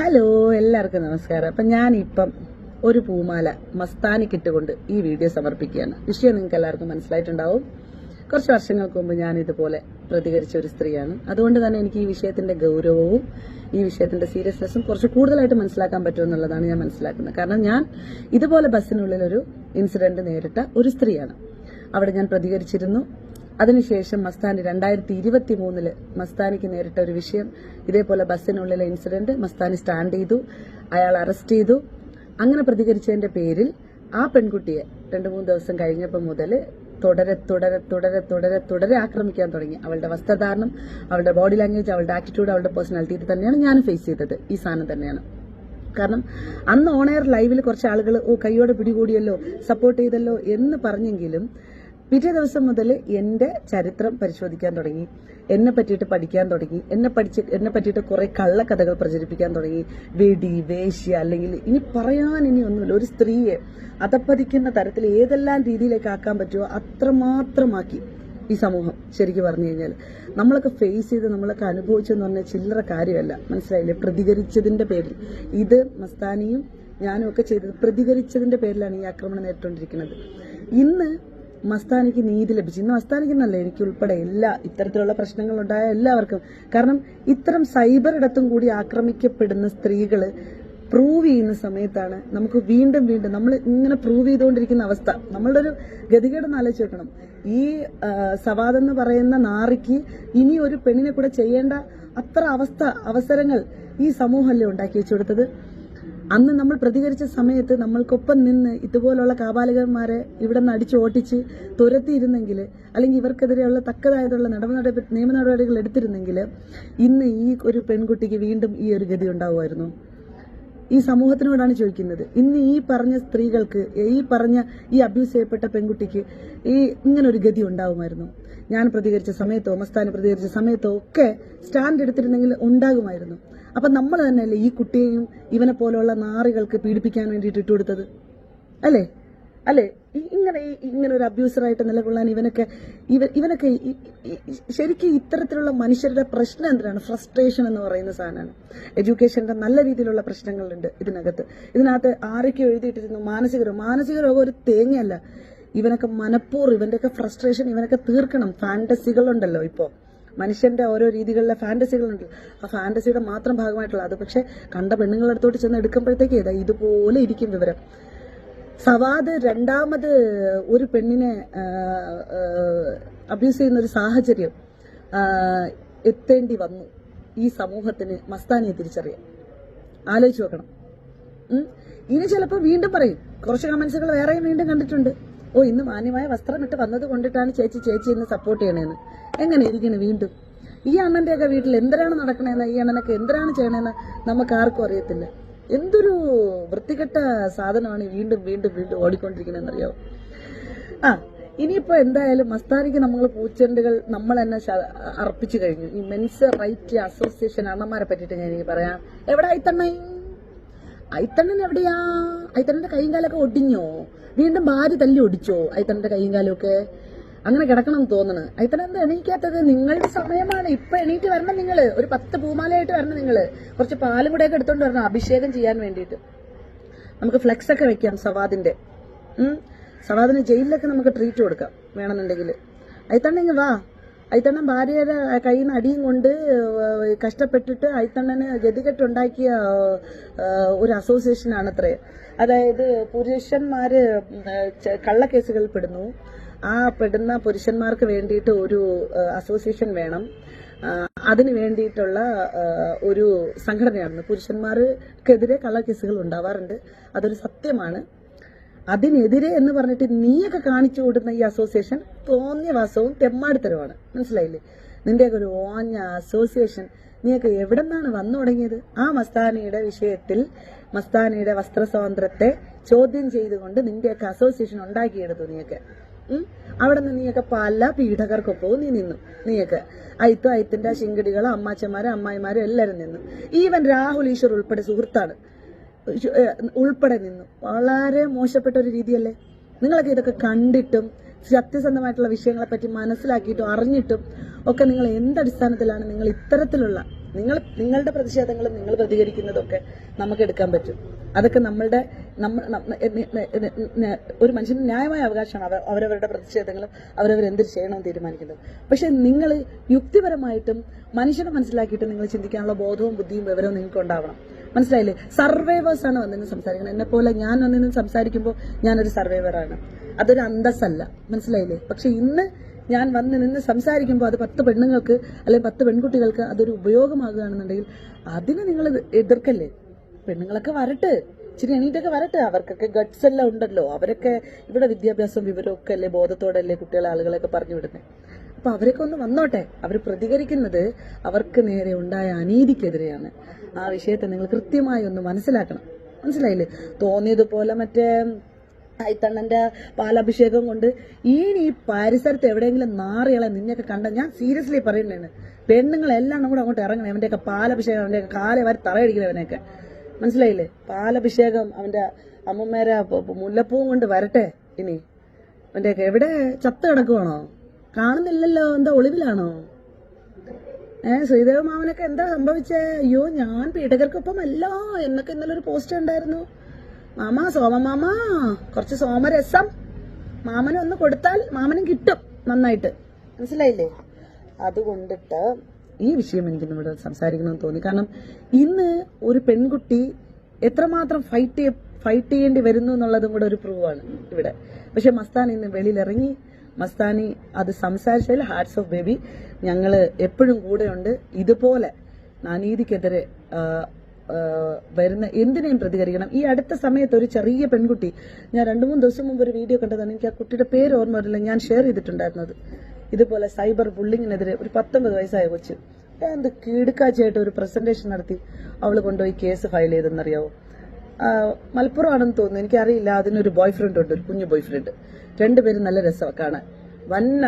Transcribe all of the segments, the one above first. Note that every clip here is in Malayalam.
ഹലോ എല്ലാവർക്കും നമസ്കാരം. അപ്പം ഞാനിപ്പം ഒരു പൂമാല മസ്താനിക്കിട്ടുകൊണ്ട് ഈ വീഡിയോ സമർപ്പിക്കുകയാണ്. വിഷയം നിങ്ങൾക്ക് എല്ലാവർക്കും മനസ്സിലായിട്ടുണ്ടാവും. കുറച്ച് വർഷങ്ങൾക്ക് മുമ്പ് ഞാൻ ഇതുപോലെ പ്രതികരിച്ച ഒരു സ്ത്രീയാണ്. അതുകൊണ്ട് തന്നെ എനിക്ക് ഈ വിഷയത്തിന്റെ ഗൗരവവും ഈ വിഷയത്തിന്റെ സീരിയസ്നെസ്സും കുറച്ച് കൂടുതലായിട്ട് മനസ്സിലാക്കാൻ പറ്റുമെന്നുള്ളതാണ് ഞാൻ മനസ്സിലാക്കുന്നത്. കാരണം ഞാൻ ഇതുപോലെ ബസ്സിനുള്ളിൽ ഒരു ഇൻസിഡന്റ് നേരിട്ട ഒരു സ്ത്രീയാണ്. അവിടെ ഞാൻ പ്രതികരിച്ചിരുന്നു. അതിനുശേഷം മസ്താനി രണ്ടായിരത്തി ഇരുപത്തി മൂന്നിൽ മസ്താനിക്ക് നേരിട്ട ഒരു വിഷയം. ഇതേപോലെ ബസ്സിനുള്ളിലെ ഇൻസിഡന്റ് മസ്താനി സ്റ്റാൻഡ് ചെയ്തു അയാൾ അറസ്റ്റ് ചെയ്തു. അങ്ങനെ പ്രതികരിച്ചതിന്റെ പേരിൽ ആ പെൺകുട്ടിയെ രണ്ടു മൂന്ന് ദിവസം കഴിഞ്ഞപ്പോൾ മുതൽ തുടരെ തുടരെ തുടരെ തുടരെ തുടരെ ആക്രമിക്കാൻ തുടങ്ങി. അവളുടെ വസ്ത്രധാരണം അവളുടെ ബോഡി ലാംഗ്വേജ് അവളുടെ ആറ്റിറ്റ്യൂഡ് അവളുടെ പേഴ്സണാലിറ്റി ഇത് തന്നെയാണ് ഞാൻ ഫേസ് ചെയ്തത്. ഈ സാധനം തന്നെയാണ്. കാരണം അന്ന് ഓൺ എയർ ലൈവിൽ കുറച്ച് ആളുകൾ ഓ കൈയോടെ പിടികൂടിയല്ലോ സപ്പോർട്ട് ചെയ്തല്ലോ എന്ന് പറഞ്ഞെങ്കിലും പിറ്റേ ദിവസം മുതൽ എന്റെ ചരിത്രം പരിശോധിക്കാൻ തുടങ്ങി. എന്നെ പറ്റിയിട്ട് പഠിക്കാൻ തുടങ്ങി. എന്നെ പഠിച്ച് എന്നെ പറ്റിയിട്ട് കുറെ കള്ളക്കഥകൾ പ്രചരിപ്പിക്കാൻ തുടങ്ങി. വെടി വേശ്യ അല്ലെങ്കിൽ ഇനി പറയാൻ ഇനി ഒന്നുമില്ല. ഒരു സ്ത്രീയെ അതപ്പതിക്കുന്ന തരത്തിൽ ഏതെല്ലാം രീതിയിലേക്ക് ആക്കാൻ പറ്റുമോ അത്രമാത്രമാക്കി ഈ സമൂഹം ശരിക്കും പറഞ്ഞു കഴിഞ്ഞാൽ നമ്മളൊക്കെ ഫേസ് ചെയ്ത് നമ്മളൊക്കെ അനുഭവിച്ചെന്ന് പറഞ്ഞാൽ ചില്ലറ കാര്യമല്ല. മനസ്സിലായില്ലേ? പ്രതികരിച്ചതിന്റെ പേരിൽ. ഇത് മസ്താനിയും ഞാനും ഒക്കെ ചെയ്തത് പ്രതികരിച്ചതിന്റെ പേരിലാണ് ഈ ആക്രമണം നേരിട്ടുകൊണ്ടിരിക്കുന്നത്. ഇന്ന് മസ്താനിക്ക് നീതി ലഭിച്ചു. ഇന്ന് മസ്താനിക്ക് എന്നല്ല എനിക്ക് ഉൾപ്പെടെ എല്ലാ ഇത്തരത്തിലുള്ള പ്രശ്നങ്ങൾ ഉണ്ടായ എല്ലാവർക്കും. കാരണം ഇത്തരം സൈബർ ഇടത്തും കൂടി ആക്രമിക്കപ്പെടുന്ന സ്ത്രീകൾ പ്രൂവ് ചെയ്യുന്ന സമയത്താണ് നമുക്ക് വീണ്ടും വീണ്ടും നമ്മൾ ഇങ്ങനെ പ്രൂവ് ചെയ്തുകൊണ്ടിരിക്കുന്ന അവസ്ഥ. നമ്മളുടെ ഒരു ഗതികേടെന്ന് ആലോചിച്ച് വെക്കണം ഈ സവാദെന്ന് പറയുന്ന നാറിക്ക് ഇനി ഒരു പെണ്ണിനെ കൂടെ ചെയ്യേണ്ട അത്ര അവസ്ഥ അവസരങ്ങൾ ഈ സമൂഹമല്ലേ ഉണ്ടാക്കി വെച്ചു കൊടുത്തത്? അന്ന് നമ്മൾ പ്രതികരിച്ച സമയത്ത് നമ്മൾക്കൊപ്പം നിന്ന് ഇതുപോലുള്ള കാപാലികന്മാരെ ഇവിടെ നിന്ന് അടിച്ചു ഓട്ടിച്ച് തുരത്തിയിരുന്നെങ്കിൽ അല്ലെങ്കിൽ ഇവർക്കെതിരെയുള്ള തക്കതായതുള്ള നടപ നിയമ നടപടികൾ എടുത്തിരുന്നെങ്കിൽ ഇന്ന് ഈ ഒരു പെൺകുട്ടിക്ക് വീണ്ടും ഈ ഒരു ഗതി ഉണ്ടാവുമായിരുന്നു. ഈ സമൂഹത്തിനോടാണ് ചോദിക്കുന്നത്. ഇന്ന് ഈ പറഞ്ഞ സ്ത്രീകൾക്ക് ഈ പറഞ്ഞ ഈ അബ്യൂസ് ചെയ്യപ്പെട്ട പെൺകുട്ടിക്ക് ഈ ഇങ്ങനെ ഒരു ഗതി ഉണ്ടാവുമായിരുന്നു. ഞാൻ പ്രതികരിച്ച സമയത്തോ മസ്താന് പ്രതികരിച്ച സമയത്തോ ഒക്കെ സ്റ്റാൻഡ് എടുത്തിരുന്നെങ്കിൽ ഉണ്ടാകുമായിരുന്നു. അപ്പൊ നമ്മൾ തന്നെയല്ലേ ഈ കുട്ടിയെയും ഇവനെ പോലെയുള്ള നാറികൾക്ക് പീഡിപ്പിക്കാൻ വേണ്ടിയിട്ട് ഇട്ടുകൊടുത്തത്? അല്ലേ? അല്ലേ? ഇങ്ങനെ ഇങ്ങനെ ഒരു അബ്യൂസറായിട്ട് നിലകൊള്ളാൻ ഇവനൊക്കെ ഇവ ഇവനൊക്കെ ശരിക്കും ഇത്തരത്തിലുള്ള മനുഷ്യരുടെ പ്രശ്നം എന്തിനാണ്? ഫ്രസ്ട്രേഷൻ എന്ന് പറയുന്ന സാധനമാണ്. എഡ്യൂക്കേഷന്റെ നല്ല രീതിയിലുള്ള പ്രശ്നങ്ങളുണ്ട് ഇതിനകത്ത്. ഇതിനകത്ത് ആരൊക്കെ എഴുതിയിട്ടിരുന്നു? മാനസിക രോഗം. മാനസിക രോഗം ഒരു തേങ്ങയല്ല. ഇവനൊക്കെ മനഃപൂർവം ഇവന്റെയൊക്കെ ഫ്രസ്ട്രേഷൻ ഇവനൊക്കെ തീർക്കണം. ഫാന്റസികളുണ്ടല്ലോ ഇപ്പോ. മനുഷ്യന്റെ ഓരോ രീതികളിലെ ഫാന്റസികളുണ്ട്. ആ ഫാന്റസിയുടെ മാത്രം ഭാഗമായിട്ടുള്ള അത്. പക്ഷെ കണ്ട പെണ്ണുങ്ങളുടെ അടുത്തോട്ട് ചെന്ന് എടുക്കുമ്പോഴത്തേക്ക് ഏതാ ഇതുപോലെ ഇരിക്കും വിവരം. സവാദ് രണ്ടാമത് ഒരു പെണ്ണിനെ അബ്യൂസ് ചെയ്യുന്ന ഒരു സാഹചര്യം എത്തേണ്ടി വന്നു. ഈ സമൂഹത്തിന് മസ്താനിയെ തിരിച്ചറിയാം ആലോചിച്ച് നോക്കണം. ഇനി ചിലപ്പോൾ വീണ്ടും പറയും. കുറച്ച് കമന്റ്സുകൾ വേറെയും വീണ്ടും കണ്ടിട്ടുണ്ട്. ഓ ഇന്ന് മാന്യമായ വസ്ത്രം ഇട്ട് വന്നത് കൊണ്ടിട്ടാണ് ചേച്ചി ചേച്ചി ഇന്ന് സപ്പോർട്ട് ചെയ്യണേന്ന്. എങ്ങനെ ഇരിക്കണ് വീണ്ടും? ഈ അണ്ണന്റെയൊക്കെ വീട്ടിൽ എന്തിനാണ് നടക്കണേന്ന് ഈ അണ്ണനൊക്കെ എന്തിനാണ് ചെയ്യണേന്ന് നമുക്ക് ആർക്കും അറിയത്തില്ല. എന്തൊരു വൃത്തികെട്ട സാധനമാണ് വീണ്ടും വീണ്ടും വീണ്ടും ഓടിക്കൊണ്ടിരിക്കണെന്നറിയാവോ? ആ ഇനിയിപ്പോ എന്തായാലും മസ്താനിക്ക് നമ്മൾ പൂച്ചെണ്ടുകൾ നമ്മൾ തന്നെ അർപ്പിച്ചു കഴിഞ്ഞു. ഈ മെൻസ് റൈറ്റ് അസോസിയേഷൻ അണ്ണന്മാരെ പറ്റിയിട്ട് ഞാൻ എനിക്ക് പറയാം. എവിടെ ഐത്തണ്ണ ഐത്തണ്ണൻ എവിടെയാ? ഐത്തണ്ണന്റെ കൈയും കാലൊക്കെ ഒടിഞ്ഞോ? വീണ്ടും ഭാര്യ തല്ലി ഒടിച്ചോ ഐത്തണ്ണന്റെ കൈയും കാലും ഒക്കെ? അങ്ങനെ കിടക്കണം തോന്നണ്. അയത്തന എന്താ എണീക്കാത്തത്? നിങ്ങളുടെ സമയമാണ്. ഇപ്പൊ എണീറ്റ് വരണം നിങ്ങൾ ഒരു പത്ത് പൂമാലയായിട്ട് വരണം നിങ്ങൾ കുറച്ച് പാലും കൂടെയൊക്കെ എടുത്തോണ്ട് വരണം അഭിഷേകം ചെയ്യാൻ വേണ്ടിയിട്ട്. നമുക്ക് ഫ്ലെക്സ് ഒക്കെ വെക്കാം സവാദിന്റെ. സവാദിന് ജയിലിലൊക്കെ നമുക്ക് ട്രീറ്റ് കൊടുക്കാം വേണമെന്നുണ്ടെങ്കിൽ അയത്തണ്ണ വാ. അയത്തണ്ണൻ ഭാര്യയുടെ കയ്യിൽ നിന്ന് അടിയും കൊണ്ട് കഷ്ടപ്പെട്ടിട്ട് അയത്തണ്ണന് ഗതികെട്ടുണ്ടാക്കിയ ഒരു അസോസിയേഷനാണ് അത്രേ അതായത് പുരുഷന്മാര് കള്ളക്കേസുകൾ പെടുന്നു. ആ പെടുന്ന പുരുഷന്മാർക്ക് വേണ്ടിയിട്ട് ഒരു അസോസിയേഷൻ വേണം. അതിന് വേണ്ടിയിട്ടുള്ള ഒരു സംഘടനയാണ് പുരുഷന്മാർക്കെതിരെ കള്ളക്കേസുകൾ ഉണ്ടാവാറുണ്ട്. അതൊരു സത്യമാണ്. അതിനെതിരെ എന്ന് പറഞ്ഞിട്ട് നീയൊക്കെ കാണിച്ചു കൊടുക്കുന്ന ഈ അസോസിയേഷൻ തോന്നിയവാസവും തെമ്മാടിത്തരമാണ് മനസ്സിലായില്ലേ? നിന്റെയൊക്കെ ഒരു ഓഞ്ഞ അസോസിയേഷൻ നീയൊക്കെ എവിടെ നിന്നാണ് വന്നു തുടങ്ങിയത്? ആ മസ്താനിയുടെ വിഷയത്തിൽ മസ്താനിയുടെ വസ്ത്ര സ്വാതന്ത്ര്യത്തെ ചോദ്യം ചെയ്തുകൊണ്ട് നിന്റെയൊക്കെ അസോസിയേഷൻ ഉണ്ടാക്കിയെടുത്തു നീയൊക്കെ. അവിടെ നിന്ന് നീയൊക്കെ പല പീഡകർക്കൊപ്പവും നീ നിന്നു നീയൊക്കെ. അയിത്തും അയിത്തിന്റെ ശിങ്കടികളും അമ്മാച്ചന്മാരും അമ്മായിമാരും എല്ലാവരും നിന്നു. ഈവൻ രാഹുൽ ഈശ്വർ ഉൾപ്പെടെ സുഹൃത്താണ്. ഉൾപ്പെടെ നിന്നു. വളരെ മോശപ്പെട്ട ഒരു രീതിയല്ലേ? നിങ്ങളൊക്കെ ഇതൊക്കെ കണ്ടിട്ടും സത്യസന്ധമായിട്ടുള്ള വിഷയങ്ങളെ പറ്റി മനസ്സിലാക്കിയിട്ടും അറിഞ്ഞിട്ടും ഒക്കെ നിങ്ങൾ എന്തടിസ്ഥാനത്തിലാണ് നിങ്ങൾ ഇത്തരത്തിലുള്ള നിങ്ങൾ നിങ്ങളുടെ പ്രതിഷേധങ്ങളും നിങ്ങൾ പ്രതികരിക്കുന്നതൊക്കെ നമുക്ക് എടുക്കാൻ പറ്റും. അതൊക്കെ നമ്മളുടെ ഒരു മനുഷ്യന് ന്യായമായ അവകാശമാണ് അവരവരുടെ പ്രതിഷേധങ്ങളും അവരവർ എന്ത് ചെയ്യണമെന്ന് തീരുമാനിക്കുന്നത്. പക്ഷെ നിങ്ങൾ യുക്തിപരമായിട്ടും മനുഷ്യനെ മനസ്സിലാക്കിയിട്ട് നിങ്ങൾ ചിന്തിക്കാനുള്ള ബോധവും ബുദ്ധിയും വിവരവും നിങ്ങൾക്ക് ഉണ്ടാവണം മനസ്സിലായില്ലേ? സർവൈവേഴ്സ് ആണ് വന്നിരുന്ന് സംസാരിക്കുന്നത്. എന്നെ പോലെ ഞാൻ വന്നിരുന്ന് സംസാരിക്കുമ്പോൾ ഞാനൊരു സർവൈവറാണ് അതൊരു അന്തസ്സല്ല. മനസ്സിലായില്ലേ? പക്ഷെ ഇന്ന് ഞാൻ വന്ന് നിന്ന് സംസാരിക്കുമ്പോൾ അത് പത്ത് പെണ്ണുങ്ങൾക്ക് അല്ലെങ്കിൽ പത്ത് പെൺകുട്ടികൾക്ക് അതൊരു ഉപയോഗമാകുകയാണെന്നുണ്ടെങ്കിൽ അതിന് നിങ്ങൾ എതിർക്കല്ലേ? പെണ്ണുങ്ങളൊക്കെ വരട്ടെ. ഇച്ചിരി എണീറ്റൊക്കെ വരട്ടെ. അവർക്കൊക്കെ ഗട്ട്സ് എല്ലാം ഉണ്ടല്ലോ. അവരൊക്കെ ഇവിടെ വിദ്യാഭ്യാസം വിവരമൊക്കെ അല്ലേ ബോധത്തോടെ അല്ലേ കുട്ടികളെ ആളുകളൊക്കെ പറഞ്ഞു വിടുന്നത് അപ്പൊ അവരൊക്കെ ഒന്ന് വന്നോട്ടെ. അവർ പ്രതികരിക്കുന്നത് അവർക്ക് നേരെ ഉണ്ടായ അനീതിക്കെതിരെയാണ്. ആ വിഷയത്തെ നിങ്ങൾ കൃത്യമായി ഒന്ന് മനസ്സിലാക്കണം. മനസ്സിലായില്ലേ? തോന്നിയതുപോലെ മറ്റേ ഐത്തണ്ണന്റെ പാലഭിഷേകം കൊണ്ട് ഇനി ഈ പരിസരത്ത് എവിടെയെങ്കിലും നാറികളെ നിന്നെയൊക്കെ കണ്ട ഞാൻ സീരിയസ്ലി പറയുന്നതാണ്. പെണ്ണുങ്ങളെല്ലാം കൂടെ അങ്ങോട്ട് ഇറങ്ങണം. അവന്റെയൊക്കെ പാലഭിഷേകം അവന്റെയൊക്കെ കാലെ തറയടിക്കണം തറയടിക്കണവനെയൊക്കെ മനസ്സിലായില്ലേ? പാലഭിഷേകം അവന്റെ പ- മുല്ലപ്പൂവും കൊണ്ട് വരട്ടെ ഇനി. അവന്റെയൊക്കെ എവിടെ ചത്ത് കിടക്കുവാണോ? കാണുന്നില്ലല്ലോ. എന്താ ഒളിവിലാണോ? ഏ ശ്രീദേവ മാമനൊക്കെ എന്താ സംഭവിച്ചേ? അയ്യോ ഞാൻ പീഡകർക്കൊപ്പം അല്ല. എന്നൊക്കെ ഇന്നലെ ഒരു പോസ്റ്റ് ഉണ്ടായിരുന്നു. മാമ സോമ മാമ കുറച്ച് സോമരസം. മാമനെ ഒന്ന് കൊടുത്താൽ മാമനും കിട്ടും നന്നായിട്ട്. മനസ്സിലായില്ലേ? അതുകൊണ്ടിട്ട് ഈ വിഷയം എനിക്ക് ഇവിടെ സംസാരിക്കണമെന്ന് തോന്നി. കാരണം ഇന്ന് ഒരു പെൺകുട്ടി എത്രമാത്രം ഫൈറ്റ് ഫൈറ്റ് ചെയ്യേണ്ടി വരുന്നു എന്നുള്ളതും കൂടെ ഒരു പ്രൂവാണ് ഇവിടെ. പക്ഷെ മസ്താൻ ഇന്ന് വെളിയിലിറങ്ങി മസ്താനി അത് സംസാരിച്ചതിൽ ഹാർട്സ് ഓഫ് ബേബി ഞങ്ങൾ എപ്പോഴും കൂടെയുണ്ട്. ഇതുപോലെ ആ, വരുന്ന എന്തിനേയും പ്രതികരിക്കണം. ഈ അടുത്ത സമയത്ത് ഒരു ചെറിയ പെൺകുട്ടി ഞാൻ രണ്ടു മൂന്ന് ദിവസം മുമ്പ് ഒരു വീഡിയോ കണ്ടതാണ്. എനിക്ക് ആ കുട്ടിയുടെ പേര് ഓർമ്മ വരില്ല. ഞാൻ ഷെയർ ചെയ്തിട്ടുണ്ടായിരുന്നത്. ഇതുപോലെ സൈബർ ബുള്ളിങ്ങിനെതിരെ ഒരു പത്തൊമ്പത് വയസ്സായ കൊച്ച് എന്ത് കീടുക്കാച്ചയായിട്ട് ഒരു പ്രസന്റേഷൻ നടത്തി. അവൾ കൊണ്ടുപോയി കേസ് ഫയൽ ചെയ്തെന്നറിയാവോ? ആ, മലപ്പുറം ആണെന്ന് തോന്നുന്നു. എനിക്കറിയില്ല. അതിനൊരു ബോയ് ഫ്രണ്ട് ഉണ്ട്. ഒരു കുഞ്ഞു ബോയ് ഫ്രണ്ട് രണ്ടുപേരും നല്ല രസമാണ് കാണാൻ. വൻ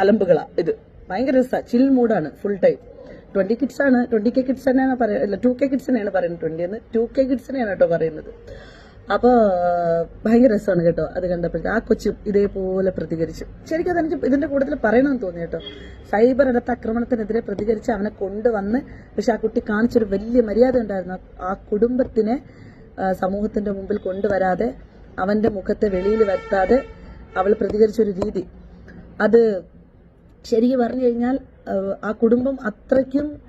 അലമ്പുകളാ. ഇത് ഭയങ്കര രസമാണ് ചിൽ മൂഡാണ് ഫുൾ ടൈം ട്വന്റി കിഡ്സ് ആണ്. ട്വന്റി കെ കിഡ്സ് തന്നെയാണ് പറയുന്നത് ടു കെ കിഡ്സിനെയാണ് പറയുന്നത്. ട്വന്റി എന്ന് ടു കെ കിഡ്സിനെയാണ് കേട്ടോ പറയുന്നത്. അപ്പോൾ ഭയങ്കര രസമാണ് കേട്ടോ അത് കണ്ടപ്പോഴത്തെ ആ കൊച്ചു ഇതേപോലെ പ്രതികരിച്ചു. ശരിക്കും അതെനിക്ക് ഇതിന്റെ കൂടുതൽ പറയണമെന്ന് തോന്നി കേട്ടോ. സൈബർ അടുത്ത ആക്രമണത്തിനെതിരെ പ്രതികരിച്ച് അവനെ കൊണ്ടുവന്ന് പക്ഷെ ആ കുട്ടി കാണിച്ചൊരു വലിയ മര്യാദ ഉണ്ടായിരുന്നു. ആ- കുടുംബത്തിനെ സമൂഹത്തിന്റെ മുമ്പിൽ കൊണ്ടുവരാതെ അവന്റെ മുഖത്തെ വെളിയിൽ വരുത്താതെ അവൾ പ്രതികരിച്ചൊരു രീതി. അത് ശരിക്കും പറഞ്ഞു കഴിഞ്ഞാൽ ആ, കുടുംബം അത്രയ്ക്കും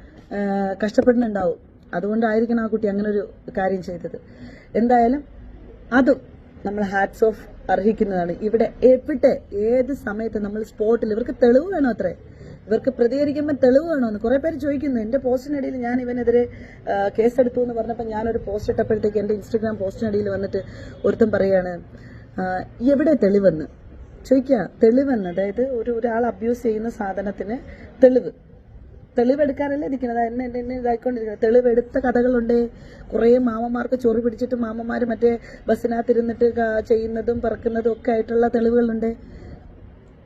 കഷ്ടപ്പെടുന്നുണ്ടാവും. അതുകൊണ്ടായിരിക്കണം ആ കുട്ടി അങ്ങനെ ഒരു കാര്യം ചെയ്തത്. എന്തായാലും അതും നമ്മൾ ഹാറ്റ്സ് ഓഫ് അർഹിക്കുന്നതാണ്. ഇവിടെ എവിടെ ഏത് സമയത്ത് നമ്മൾ സ്പോട്ടിൽ ഇവർക്ക് തെളിവ് വേണോ അത്രേ? ഇവർക്ക് പ്രതികരിക്കുമ്പോൾ തെളിവ് വേണമെന്ന് കുറെ പേര് ചോദിക്കുന്നു. എന്റെ പോസ്റ്റിനിടയിൽ ഞാൻ ഇവനെതിരെ കേസെടുത്തു എന്ന് പറഞ്ഞപ്പോൾ ഞാനൊരു പോസ്റ്റ് ഇട്ടപ്പോഴത്തേക്ക് എന്റെ ഇൻസ്റ്റഗ്രാം പോസ്റ്റിനിടയിൽ വന്നിട്ട് ഒരുത്തൻ പറയാണ് എവിടെ തെളിവെന്ന്? ചോദിക്കുക തെളിവെന്ന്. അതായത് ഒരു ഒരാൾ അബ്യൂസ് ചെയ്യുന്ന സാധനത്തിന് തെളിവ്. തെളിവെടുക്കാനല്ലേ ഇരിക്കുന്നത്? എന്നെ എന്നെ എന്നെ ഇതായിക്കൊണ്ടിരിക്കുന്നത്. തെളിവെടുത്ത കഥകളുണ്ട്. കുറേ മാമന്മാർക്ക് ചൊറി പിടിച്ചിട്ട് മാമന്മാർ മറ്റേ ബസ്സിനകത്തിരുന്നിട്ട് ചെയ്യുന്നതും പറക്കുന്നതും ഒക്കെ ആയിട്ടുള്ള തെളിവുകളുണ്ട്.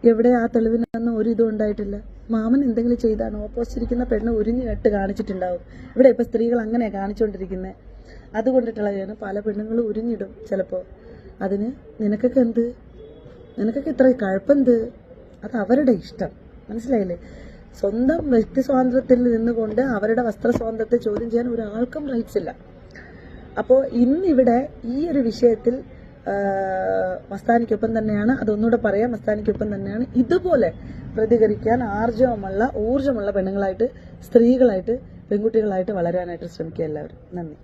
എവിടെ ആ തെളിവിനൊന്നും ഒരു ഇതും ഉണ്ടായിട്ടില്ല. മാമൻ എന്തെങ്കിലും ചെയ്താണ്? ഓപ്പോസിറ്റ് ഇരിക്കുന്ന പെണ്ണ് ഉരിഞ്ഞു കെട്ട് കാണിച്ചിട്ടുണ്ടാവും. ഇവിടെ ഇപ്പൊ സ്ത്രീകൾ അങ്ങനെ കാണിച്ചുകൊണ്ടിരിക്കുന്നത് അതുകൊണ്ടിട്ടുള്ളതാണ് പല പെണ്ണുങ്ങളും ഉരിഞ്ഞിടും ചിലപ്പോ. അതിന് നിനക്കൊക്കെ എന്ത്? നിനക്കൊക്കെ ഇത്ര കഴപ്പെന്ത്? അത് അവരുടെ ഇഷ്ടം. മനസ്സിലായില്ലേ? സ്വന്തം വ്യക്തി സ്വാതന്ത്ര്യത്തിൽ നിന്നുകൊണ്ട് അവരുടെ വസ്ത്ര സ്വാതന്ത്ര്യത്തെ ചോദ്യം ചെയ്യാൻ ഒരാൾക്കും റൈറ്റ്സ് ഇല്ല. അപ്പോൾ ഇന്നിവിടെ ഈ ഒരു വിഷയത്തിൽ മസ്താനിക്കൊപ്പം തന്നെയാണ്. അതൊന്നുകൂടെ പറയാം. മസ്താനിക്കൊപ്പം തന്നെയാണ്. ഇതുപോലെ പ്രതികരിക്കാൻ ആർജവമുള്ള ഊർജമുള്ള പെണ്ണുങ്ങളായിട്ട് സ്ത്രീകളായിട്ട് പെൺകുട്ടികളായിട്ട് വളരാനായിട്ട് ശ്രമിക്കുക എല്ലാവരും. നന്ദി.